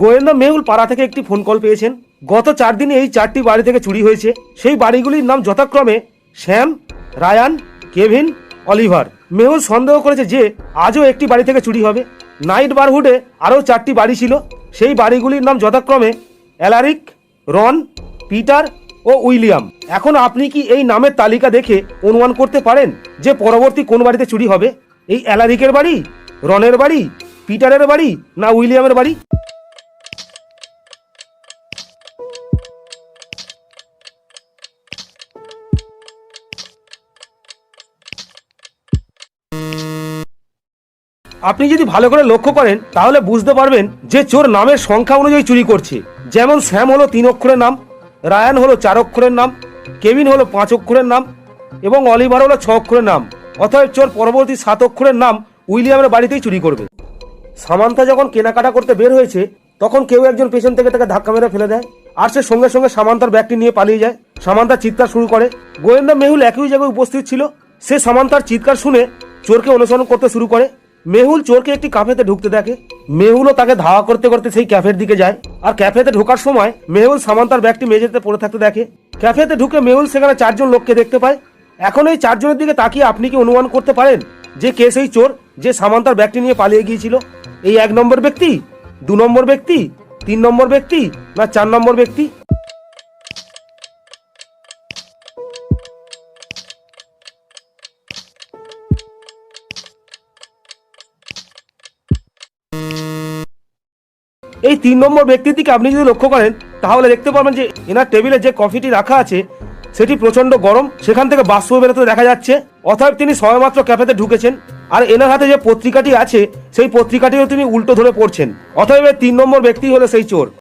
গোয়েন্দা মেহুল পাড়া থেকে একটি ফোন কল পেয়েছেন। গত চার দিনে এই চারটি বাড়ি থেকে চুরি হয়েছে। সেই বাড়িগুলির নাম যথাক্রমে Shyam, Ryan, Kevin, Oliver. Mehul সন্দেহ করেছে যে আজও একটি বাড়ি থেকে চুরি হবে। নাইট বারহুডে আরও চারটি বাড়ি ছিল। সেই বাড়িগুলির নাম যথাক্রমে অ্যালারিক, রন, পিটার ও উইলিয়াম। এখন আপনি কি এই নামের তালিকা দেখে অনুমান করতে পারেন যে পরবর্তী কোন বাড়িতে চুরি হবে? এই অ্যালারিকের বাড়ি, রনের বাড়ি, পিটারের বাড়ি না উইলিয়ামের বাড়ি? আপনি যদি ভালো করে লক্ষ্য করেন, তাহলে বুঝতে পারবেন যে চোর নামের সংখ্যা অনুযায়ী চুরি করছে। যেমন স্যাম হলো তিন অক্ষরের নাম, রায়ান হলো চার অক্ষরের নাম, কেভিন হলো পাঁচ অক্ষরের নাম এবং অলিভার হলো ছ অক্ষরের নাম। অতএব চোর পরবর্তী সাত অক্ষরের নাম উইলিয়ামের বাড়িতেই চুরি করবে। সামান্থা যখন কেনাকাটা করতে বের হয়েছে, তখন কেউ একজন পেছন থেকে তাকে ধাক্কা মেরে ফেলে দেয় আর সে সঙ্গে সঙ্গে সামান্তার ব্যাগটি নিয়ে পালিয়ে যায়। সামান্তা চিৎকার শুরু করে। গোয়েন্দা মেহুল একই জায়গায় উপস্থিত ছিল। সে সামান্তার চিৎকার শুনে চোরকে অনুসরণ করতে শুরু করে। মেহুল চোরকে একটি ক্যাফেতে ঢুকতে দেখে। মেহুলও তাকে ধাওয়া করতে করতে সেই ক্যাফের দিকে যায়। আর ক্যাফেতে ঢোকার সময় মেহুল সামান্তার ব্যাগটি মেঝেতে পড়ে থাকতে দেখে। ক্যাফেতে ঢুকে মেহুল সেখানে চারজন লোককে দেখতে পায়। এখন এই চারজনের দিকে তাকিয়ে আপনি কি অনুমান করতে পারেন যে কে সেই চোর যে সামান্তার ব্যাগটি নিয়ে পালিয়ে গিয়েছিল? এই এক নম্বর ব্যক্তি? দু নম্বর ব্যক্তি? তিন নম্বর ব্যক্তি? না চার নম্বর ব্যক্তি? এই তিন নম্বর ব্যক্তির দিকে আপনি যদি লক্ষ্য করেন, তাহলে দেখতে পাবেন যে এনার টেবিলে যে কফিটি রাখা আছে, সেটি প্রচণ্ড গরম। সেখান থেকে বাষ্প বেরোতে দেখা যাচ্ছে। অতএব তিনি সবেমাত্র ক্যাফেতে ঢুকেছেন। আর এনার হাতে যে পত্রিকাটি আছে, সেই পত্রিকাটিও তিনি উল্টো ধরে পড়ছেন। অতএব তিন নম্বর ব্যক্তি হলো সেই চোর।